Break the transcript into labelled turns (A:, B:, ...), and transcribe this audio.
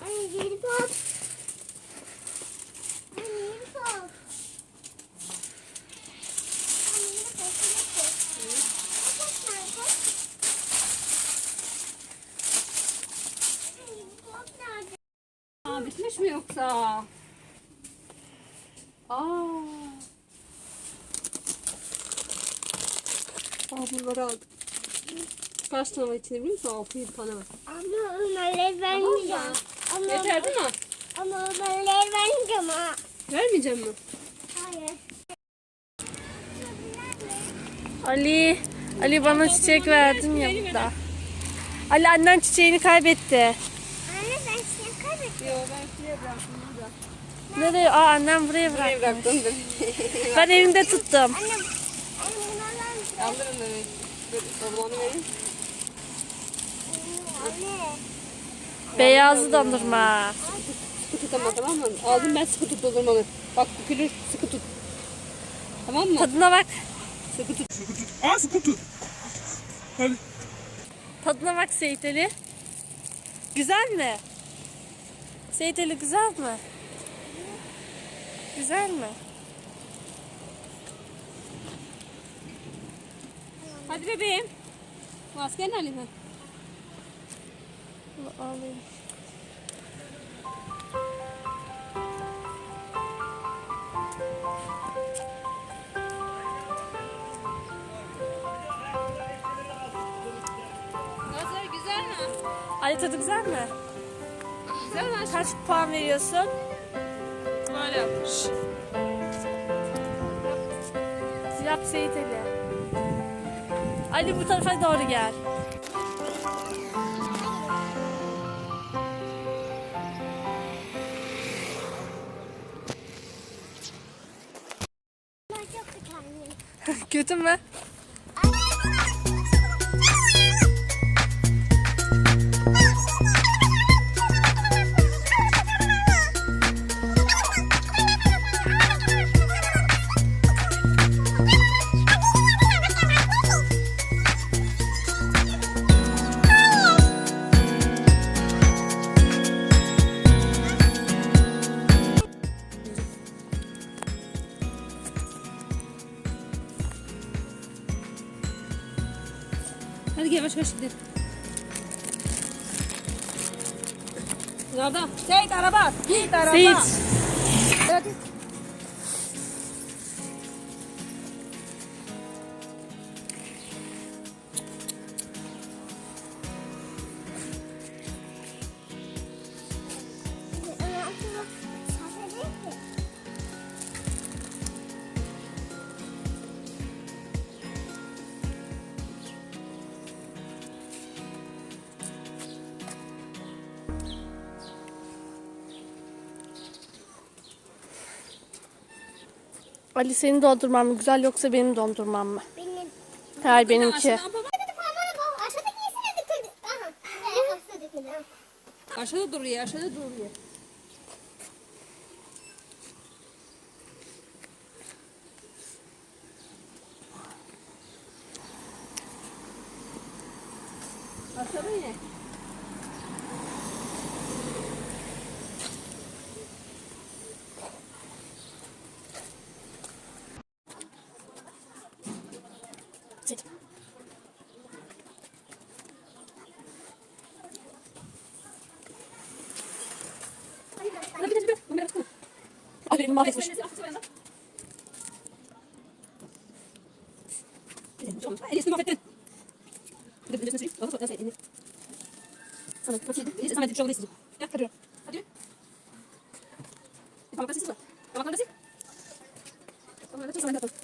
A: Anne geri nerede?
B: Aa, bitmiş mi yoksa? Aa. Bunları aldık. Kaç tane var içinde biliyor musun? 6-7 tane var.
A: Ama onları vermeyeceğim. Ama,
B: Yeter değil mi?
A: ama onları vermeyeceğim ha.
B: Vermeyeceğim mi?
A: Hayır.
C: Ali, Ali bana çiçek verdin ya burada. Ali annen çiçeğini kaybetti.
A: Anne ben seni kaybettim.
B: Yok ben şuraya bıraktım burada.
C: Nereye? Aa annem buraya
B: Buraya
C: bıraktı.
B: bıraktım da.
C: Ben elimde tuttum.
A: Anne, anne bunlardan
B: Aldırın da bir babamı verin.
A: Anne.
C: Beyazlı dondurma.
B: Sıkı tut ama tamam mı? Aldım ben sıkı tut dondurmanı. Bak bükülür sıkı tut. Tamam mı?
C: Tadına bak.
B: Sıkı tut.
D: Aa skutu. Hadi.
C: Tadına bak Seyit Ali. Güzel mi? Seyit Ali güzel mi? Güzel mi?
B: Hadi bebeğim. Masken Ali
C: alayım.
B: Nazar güzel mi?
C: Ali tadı güzel mi?
B: Güzel mi?
C: Kaç puan veriyorsun?
B: Böyle yapmış.
C: Yap Seyit Ali. Ali bu tarafa doğru gel. Kötü mü?
B: Hadi yavaş yavaş gidelim. Nerede? Seyit araba. Seyit araba.
C: Seyit. Ali senin dondurman mı güzel yoksa benim dondurmam mı?
A: Benim.
C: Hayır benimki.
B: Aşağıda duruyor, aşağıda duruyor. Aşağıda yine. Koy.
C: Ay benim mahvetmiş.
B: Elisini mahvettin. Bir de de süreyim. Bana nasıl elini. Sana yedin? Elisi sana bir şey oldu isteyeceğim. Gel hadi. Hadi. Bir parmakla sil. Parmakla sil. Parmakla sil sana yapalım.